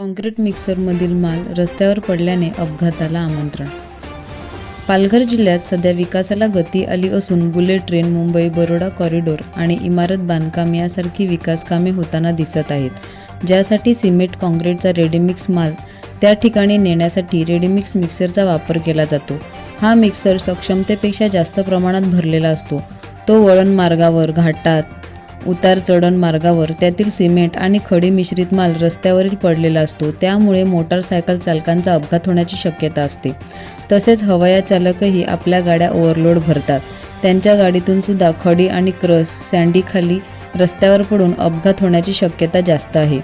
Concrete मिक्सरमधील माल रस्त्यावर पडल्याने अपघाताला आमंत्रण. पालघर जिल्ह्यात सध्या विकासाला गती आली असून bullet train Mumbai Baroda corridor आणि इमारत बांधकाम यासारखी विकासकामे होताना दिसत आहेत. ज्यासाठी सिमेंट काँक्रीटचा रेडीमिक्स माल त्या ठिकाणी नेण्यासाठी रेडीमिक्स मिक्सरचा वापर केला जातो. हा मिक्सर सक्षमतेपेक्षा जास्त प्रमाणात भरलेला असतो. तो वळण मार्गावर घाटात उतार चढण मार्गावर त्यातील सिमेंट आणि खडी मिश्रित माल रस्त्यावरील पडलेला असतो. त्यामुळे मोटारसायकल चालकांचा अपघात होण्याची शक्यता असते. तसेच हवाया चालकही आपल्या गाड्या ओव्हरलोड भरतात. त्यांच्या गाडीतून सुद्धा खडी आणि क्रस सँडीखाली रस्त्यावर पडून अपघात होण्याची शक्यता जास्त आहे.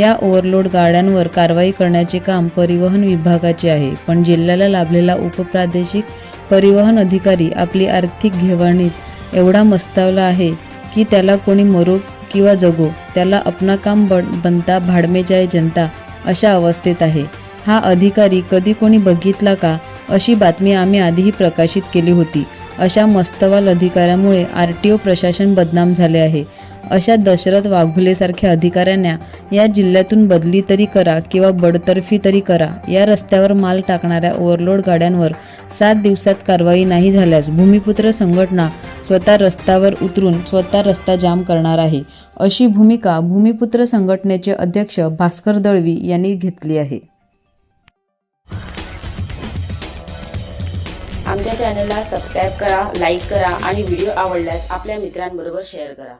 या ओव्हरलोड गाड्यांवर कारवाई करण्याचे काम परिवहन विभागाचे आहे. पण जिल्ह्याला लाभलेला उपप्रादेशिक परिवहन अधिकारी आपली आर्थिक घेवाणीत एवढा मस्तावला आहे की त्याला कोणी मरो किंवा जगो त्याला अपना काम बन बनता भाडमे जाय जनता अशा अवस्थेत आहे. हा अधिकारी कधी कोणी बघितला का? अशी बातमी आम्ही आधीही प्रकाशित केली होती. अशा मस्तवाल अधिकाऱ्यामुळे आर टी ओ प्रशासन बदनाम झाले आहे. अशा दशरथ वाघुलेसारख्या अधिकाऱ्यांना या जिल्ह्यातून बदली तरी करा किंवा बडतर्फी तरी करा. या रस्त्यावर माल टाकणाऱ्या ओव्हरलोड गाड्यांवर सात दिवसात कारवाई नाही झाल्यास भूमिपुत्र संघटना स्वतः रस्त्यावर उतरून स्वतः रस्ता जाम करणार आहे. अशी भूमिका भूमिपुत्र संघटनेचे अध्यक्ष भास्कर दळवी यांनी घेतली आहे. आमच्या चॅनलला सबस्क्राईब करा लाईक करा आणि व्हिडिओ आवडल्यास आपल्या मित्रांबरोबर शेअर करा.